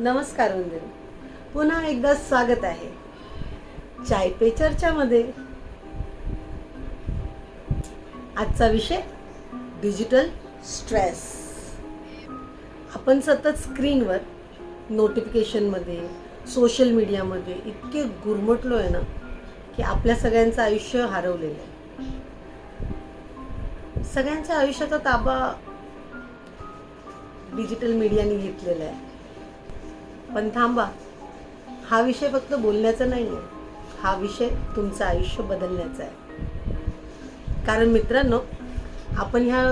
नमस्कार वंदन पुन्हा एकदा स्वागत आहे. चाय पे चर्चामध्ये. आजचा विषय डिजिटल स्ट्रेस. आपण सतत स्क्रीनवर नोटिफिकेशनमध्ये सोशल मीडियामध्ये इतके गुरमटलो आहे ना की आपल्या सगळ्यांचं आयुष्य हरवलेलं आहे. सगळ्यांच्या आयुष्याचा ताबा डिजिटल मीडियाने घेतलेला आहे. पण थांबा. हा विषय फक्त बोलण्याचा नाही आहे हा विषय तुमचं आयुष्य बदलण्याचा आहे. कारण मित्रांनो आपण ह्या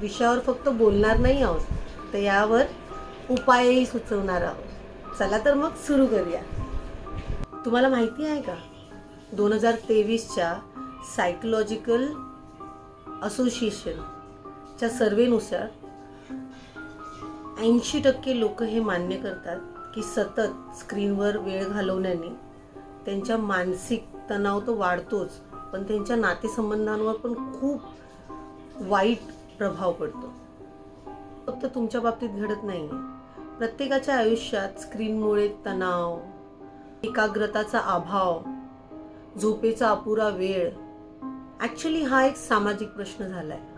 विषयावर फक्त बोलणार नाही आहोत तर यावर उपायही सुचवणार आहोत. चला तर मग सुरू करूया. तुम्हाला माहिती आहे का? दोन हजार तेवीसच्या सायकोलॉजिकल असोसिएशनच्या सर्वेनुसार ऐंशी टक्के लोक हे मान्य करतात. की सतत स्क्रीनवर वेळ घालवण्याने त्यांच्या मानसिक तणाव तो वाढतोच पण त्यांच्या नातेसंबंधांवर पण खूप वाईट प्रभाव पडतो. फक्त तुमच्या बाबतीत घडत नाही प्रत्येकाच्या आयुष्यात स्क्रीनमुळे तणाव एकाग्रताचा अभाव झोपेचा अपुरा वेळ ॲक्च्युली हा एक सामाजिक प्रश्न झाला आहे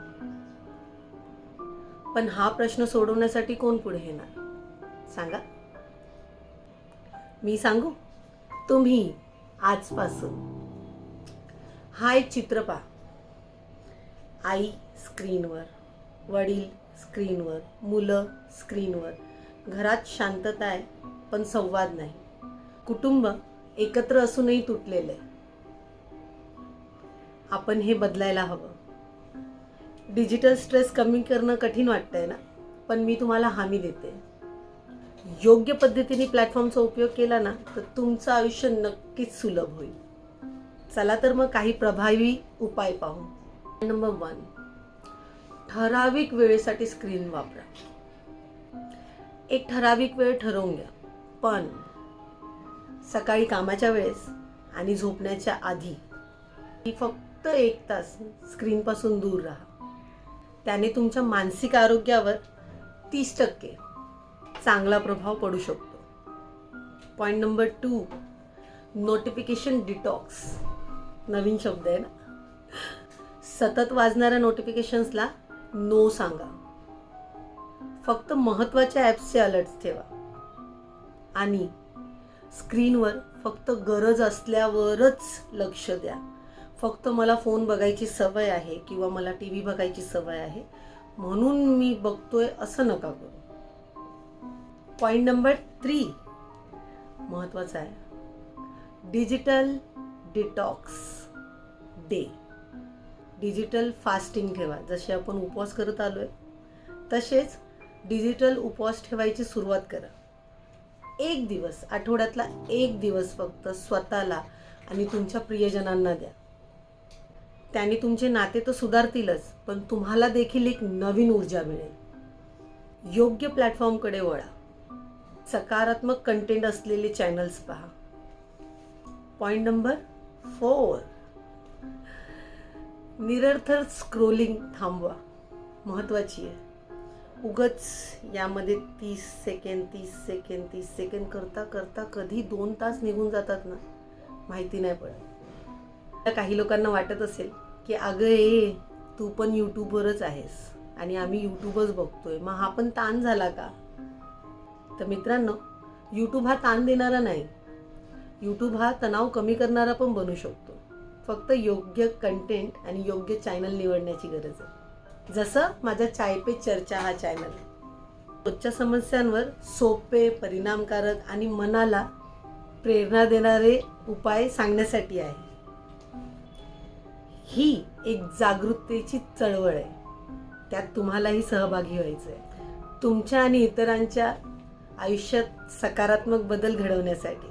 पण हा प्रश्न सोडवण्यासाठी कोण पुढे येणार? सांगा. मी सांगू? तुम्ही आजपासून हा एक चित्र पहा. आई स्क्रीनवर वडील स्क्रीनवर मुलं स्क्रीनवर. घरात शांतता आहे पण संवाद नाही. कुटुंब एकत्र असूनही तुटलेलं आहे. आपण हे बदलायला हवं. डिजिटल स्ट्रेस कमी करणं कठीण वाटतंय ना? पण मी तुम्हाला हमी देते. योग्य पद्धतीने प्लॅटफॉर्मचा उपयोग केला ना तर तुमचं आयुष्य नक्कीच सुलभ होईल. चला तर मग काही प्रभावी उपाय पाहू. नंबर वन ठराविक वेळेसाठी स्क्रीन वापरा. एक ठराविक वेळ ठरवून घ्या. पण सकाळी कामाच्या वेळेस आणि झोपण्याच्या आधी ही फक्त एक तास स्क्रीनपासून दूर राहा. त्याने तुमच्या मानसिक आरोग्यावर तीस टक्के चांगला प्रभाव पडू शकतो. Point number two notification detox नवीन शब्द आहे ना? सतत वाजणाऱ्या नोटिफिकेशन्सला नो सांगा. फक्त महत्त्वाच्या ॲप्सचे अलर्ट्स ठेवा. आणि स्क्रीनवर फक्त गरज असल्यावरच लक्ष द्या. फक्त मला फोन बघायची सवय आहे किंवा मला टी व्ही बघायची सवय आहे म्हणून मी बघतोय असं नका करू. पॉईंट नंबर थ्री महत्त्वाचा आहे. Digital detox day digital fasting ठेवा. जसे आपण उपवास करत आलो आहे तसेच डिजिटल उपवास ठेवायची सुरुवात करा. एक दिवस आठवड्यातला एक दिवस फक्त स्वतःला आणि तुमच्या प्रियजनांना द्या. त्याने तुमचे नाते तर सुधारतीलच पण तुम्हाला देखील एक नवीन ऊर्जा मिळेल. योग्य प्लॅटफॉर्मकडे वळा. सकारात्मक कंटेंट असलेले चॅनल्स पहा. पॉईंट नंबर फोर निरर्थर स्क्रोलिंग थांबवा. महत्त्वाची आहे. उगच यामध्ये तीस सेकंड तीस सेकंड तीस सेकंड करता करता कधी दोन तास निघून जातात ना? माहिती नाही पडत. काही लोकांना वाटत असेल की अगं ए तू पण यूट्यूबवरच आहेस आणि आम्ही यूट्यूबच बघतोय. मग हा पण ताण झाला का? तर मित्रांनो यूट्यूब हा ताण देणारा नाही. यूट्यूब हा तणाव कमी करणारा पण बनू शकतो. फक्त योग्य कंटेंट आणि योग्य चॅनल निवडण्याची गरज आहे. जसं माझ्या चाय पे चर्चा हा चॅनल रोजच्या समस्यांवर सोपे परिणामकारक आणि मनाला प्रेरणा देणारे उपाय सांगण्यासाठी आहे. ही एक जागृततेची चळवळ आहे. त्यात तुम्हालाही सहभागी व्हायचं आहे तुमच्या आणि इतरांच्या आयुष्यात सकारात्मक बदल घडवण्यासाठी.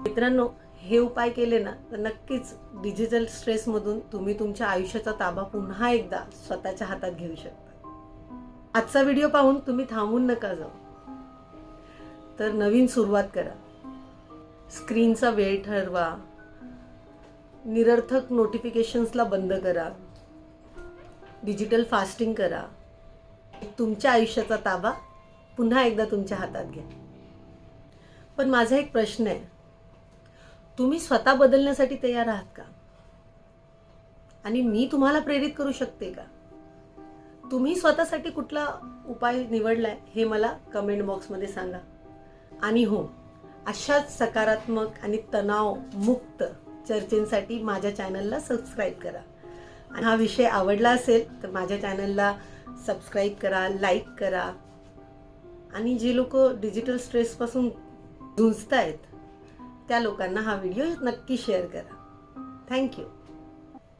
मित्रांनो हे उपाय केले ना तर नक्कीच डिजिटल स्ट्रेसमधून तुम्ही तुमच्या आयुष्याचा ताबा पुन्हा एकदा स्वतःच्या हातात घेऊ शकता. आजचा व्हिडिओ पाहून तुम्ही थांबून नका जाऊ. तर नवीन सुरुवात करा. स्क्रीनचा वेळ ठरवा. निरर्थक नोटिफिकेशन्सला बंद करा. डिजिटल फास्टिंग करा. तुमच्या आयुष्याचा ताबा पुन्हा एकदा तुमच्या हातात घ्या. पण माझा एक प्रश्न आहे. तुम्ही स्वतः बदलण्यासाठी तयार आहात का? आणि मी तुम्हाला प्रेरित करू शकते का? तुम्ही स्वतःसाठी कुठला उपाय निवडलाय हे मला कमेंट बॉक्समध्ये सांगा. आणि हो अशाच सकारात्मक आणि तणावमुक्त चर्चेंसाठी माझ्या चॅनलला सबस्क्राईब करा. आणि हा विषय आवडला असेल तर माझ्या चॅनलला सबस्क्राईब करा लाईक करा. आणि जे लोक डिजिटल स्ट्रेसपासून झुंजत आहेत त्या लोकांना हा व्हिडिओ नक्की शेअर करा. थँक्यू